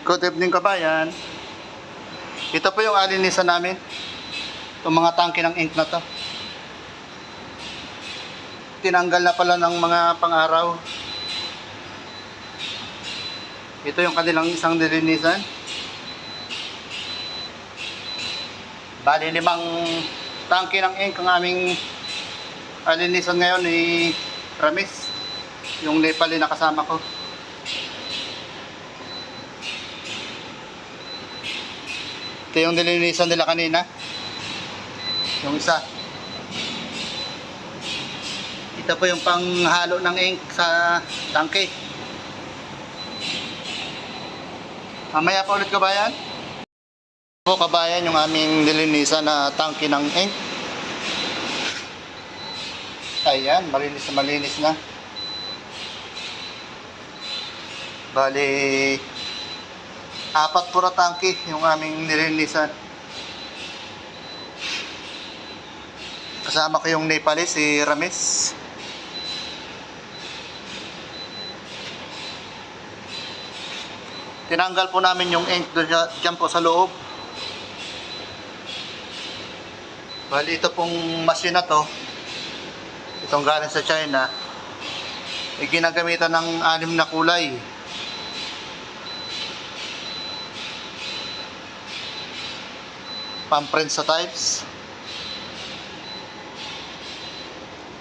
Good evening kabayan. Ito po yung alinisan namin. Itong mga tangke ng ink na to. Tinanggal na pala ng mga pang-araw. Ito yung kanilang isang nilinisan. Bali limang tangke ng ink ang aming alinisan ngayon ni Ramis. Yung Nepali na kasama ko. Ito yung nilinisan nila kanina. Yung isa. Ito po yung panghalo ng ink sa tangke. Mamaya pa ulit kabayan. Po kabayan yung aming nilinisan na tangke ng ink. Ayan, malinis na malinis na. Bali, apat po na tangke yung aming nilinisan. Kasama ko yung Nepalese, si Rames. Tinanggal po namin yung ink doon dyan po sa loob. Bali, ito pong machine na to, itong galing sa China, ay ng anim na kulay. Pamprint sa types.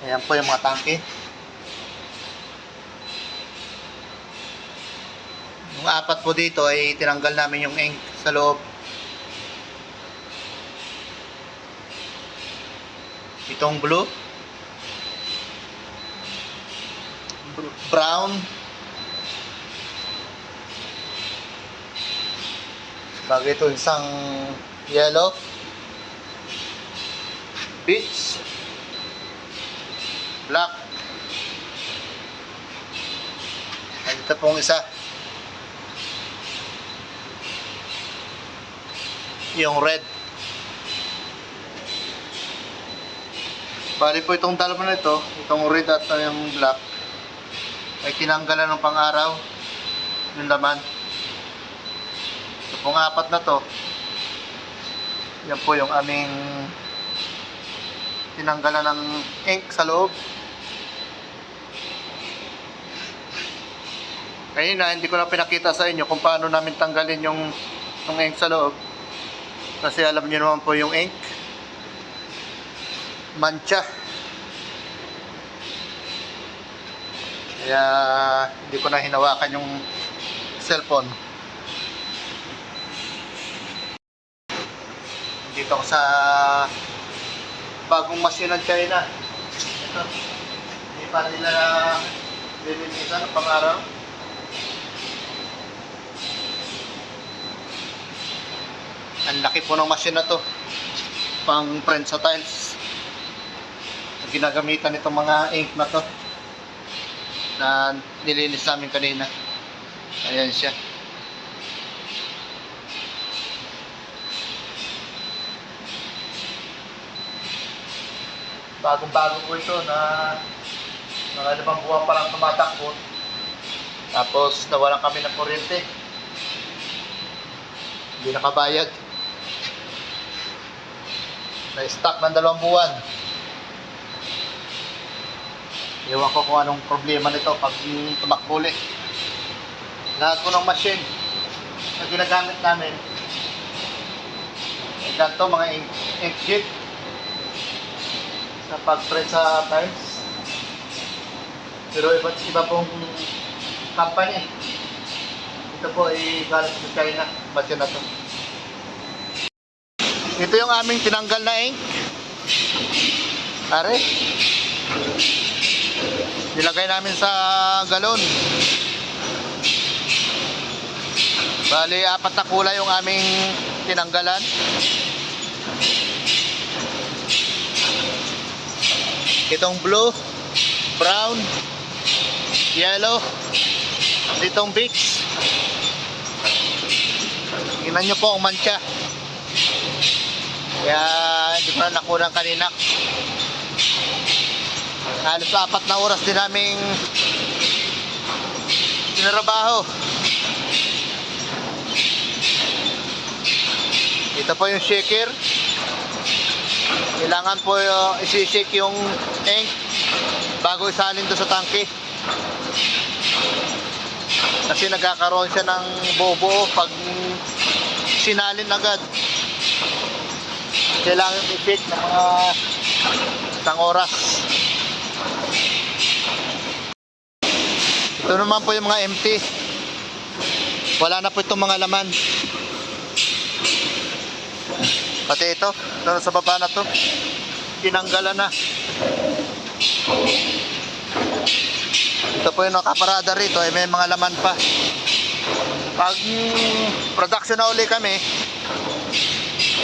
Ayan po yung mga tangke. Yung apat po dito ay tinanggal namin yung ink sa loob. Itong blue. Br- Brown. Bago ito isang yellow. Peach. Black. At ito pong isa. Yung red. Bali po itong dalawa na ito, itong red at yung black, ay tinanggalan ng pang-araw yung laman. Ito pong apat na to, yan po yung aming tinanggalan ng ink sa loob. Kanina, hindi ko na pinakita sa inyo kung paano namin tanggalin yung, yung ink sa loob. Kasi alam niyo naman po yung ink. Mancha. Kaya hindi ko na hinawakan yung cellphone. Dito ako sa bagong machine ng China. Ito. Hindi pa nila lilinisan ng pang-araw. Ang laki po ng machine na to. Pang print sa tiles. Ang Ginagamitan itong mga ink na to. Na nilinis namin kanina. Ayan siya. Bagong-bago po na mga limang buwan pa lang tumatakbo. Tapos nawalan kami ng kuryente. Hindi nakabayad. Na-stock ng dalawang buwan. Ewan ko kung anong problema nito pag tumakbo ulit. Lahat po ng machine na ginagamit namin. ay Ganito mga ink sa pag-print sa tiles. Pero iba't iba pong company. Ito po ay galing sa China. Machine na to. Ito yung aming tinanggal na ink. Pare. Nilagay namin sa galon. Bali, apat na kulay yung aming tinanggalan. Itong blue, brown, yellow, ditong beach. Tingnan nyo po ang mancha. Kaya hindi ko na nakunan kanina. Halos apat na oras din naming tinarabaho. Ito po yung shaker. Kailangan po uh, isi-shake yung ink bago isalin doon sa tangke. Kasi nagkakaroon siya ng bobo pag sinalin agad. Kailangan i-shake ng mga isang oras. Ito naman po yung mga empty. Wala na po itong mga laman. Pati ito, ito sa baba na to. Tinanggalan na. Ito po yung nakaparada rito, eh, may mga laman pa. Pag production na uli kami,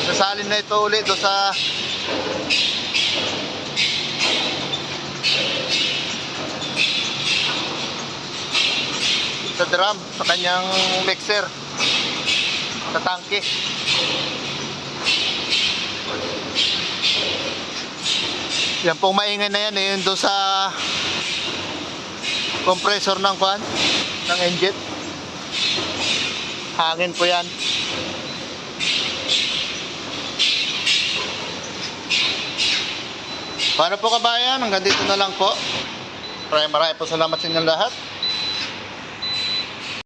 sasalin na ito uli do sa sa drum, sa kanyang mixer, sa tangke. Yan pong maingay na yan, eh, yun doon sa compressor ng kwan, ng engine. Hangin po yan. Paano po kabayan? Hanggang dito na lang po. Maraming maraming po salamat sa inyong lahat.